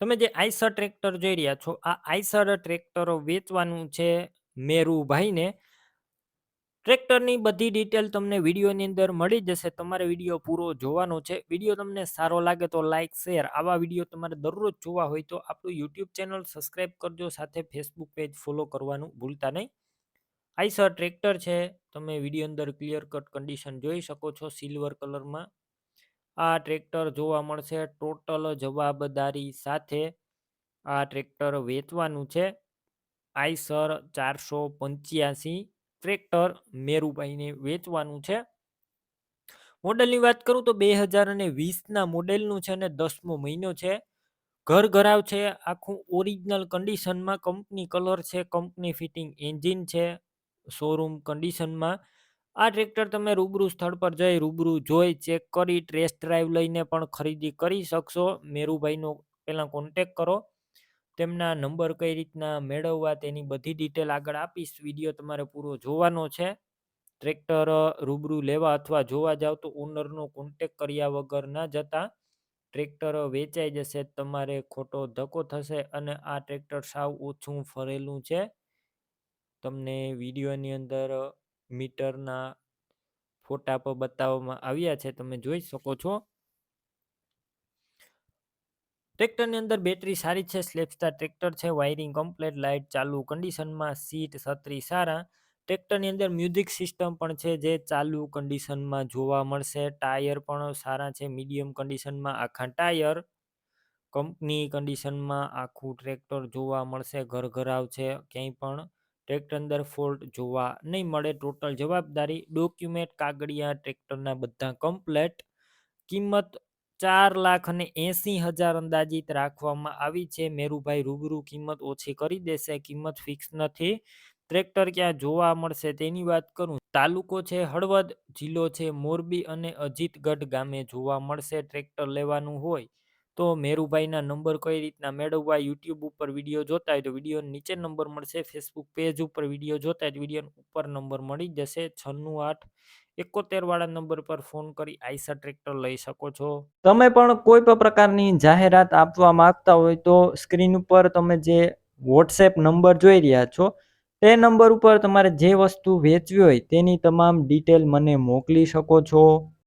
તમે જે Eicher tractor જોઈ રહ્યા છો, આ આઈસર ટ્રેક્ટરો વેચવાનું છે મેરુભાઈને. ટ્રેક્ટરની બધી ડિટેલ તમને વિડીયોની અંદર મળી જશે, તમારે વીડિયો પૂરો જોવાનો છે. વીડિયો તમને સારો લાગે તો લાઇક શેર, આવા વીડિયો તમારે દરરોજ જોવા હોય તો આપણું યુટ્યુબ ચેનલ સબસ્ક્રાઈબ કરજો, સાથે ફેસબુક પેજ ફોલો કરવાનું ભૂલતા નહીં. આઈસર ટ્રેક્ટર છે, તમે વીડિયો અંદર ક્લિયર કટ કન્ડિશન જોઈ શકો છો, સિલ્વર કલરમાં. આ ટ્રેક્ટર જોવા મળશે. ટોટલ જવાબદારી સાથે આ ટ્રેક્ટર વેચવાનું છે. આઈસર ચારસો પંચ્યાસી ટ્રેક્ટર મેરુભાઈને વેચવાનું છે. મોડેલની વાત કરું તો બે હજાર અને વીસના મોડેલનું છે અને દસમો મહિનો છે. ઘર ઘરાવ છે. આખું ઓરિજિનલ કન્ડિશનમાં કંપની કલર છે. કંપની ફિટિંગ એન્જિન છે. શોરૂમ કન્ડિશનમાં આ ટ્રેક્ટર તમે રૂબરૂ સ્થળ પર જઈ રૂબરૂ જોઈ, ચેક કરી, ટેસ્ટ ડ્રાઈવ લઈને પણ ખરીદી કરી શકશો. મેરુભાઈનો પહેલાં કોન્ટેક કરો. તેમના નંબર કઈ રીતના મેળવવા તેની બધી ડિટેલ આગળ આપીશ. વીડિયો તમારે પૂરો જોવાનો છે. ટ્રેક્ટર રૂબરૂ લેવા અથવા જોવા જાવ તો ઓનરનો કોન્ટેક કર્યા વગર ના જતા. ટ્રેક્ટર વેચાઈ જશે, તમારે ખોટો ધક્કો થશે અને આ ટ્રેક્ટર સાવ ઓછું ફરેલું છે. તમને વિડીયોની અંદર મીટરના ફોટા પર બતાવવામાં આવ્યા છે, તમે જોઈ શકો છો. ટ્રેક્ટરની અંદર બેટરી સારી છે સ્લેપસ્ટાર ટ્રેક્ટર છે, વાયરિંગ કમ્પ્લેટ, લાઇટ ચાલુ, કન્ડિશનમાં સીટ છત્રી સારા. ટ્રેક્ટરની અંદર મ્યુઝિક સિસ્ટમ પણ છે, જે ચાલુ કન્ડિશનમાં જોવા મળશે. ટાયર પણ સારા છે, મીડિયમ કન્ડિશનમાં આખા ટાયર. કંપની કન્ડિશનમાં આખું ટ્રેક્ટર જોવા મળશે, ઘરઘરાવ છે, ક્યાંય પણ ટ્રેક્ટર અંદર ફોલ્ટ જોવા નહીં મળે. ટોટલ જવાબદારી ડોક્યુમેન્ટ, કાગળિયા, ટ્રેક્ટરના બધા કમ્પ્લેટ. કિંમત ચાર લાખ અને એંસી હજાર અંદાજિત રાખવામાં આવી છે. મેરુભાઈ રૂબરૂ કિંમત ઓછી કરી દેશે. કિંમત ફિક્સ નથી. ટ્રેક્ટર ક્યાં જોવા મળશે તેની વાત કરું. તાલુકો છે હળવદ, જિલ્લો છે મોરબી અને અજીતગઢ ગામે જોવા મળશે. ટ્રેક્ટર લેવાનું હોય તો મેરુભાઈના નંબર કઈ રીતના મેળવવા? યુટ્યુબ ઉપર વીડિયો જોતા હોય તો વીડિયો નીચે નંબર મળશે. ફેસબુક પેજ ઉપર વીડિયો જોતા હોય વીડિયો ઉપર નંબર મળી જશે. છન્નું આઠ એકોતેર વાળા નંબર પર ફોન કરી આઈસા ટ્રેક્ટર લઈ શકો છો. તમે પણ કોઈ પણ પ્રકારની જાહેરાત આપવા માંગતા હોય તો સ્ક્રીન ઉપર તમે જે વોટ્સએપ નંબર જોઈ રહ્યા છો, તે નંબર ઉપર તમારે જે વસ્તુ વેચવી હોય તેની તમામ ડિટેલ મને મોકલી શકો છો.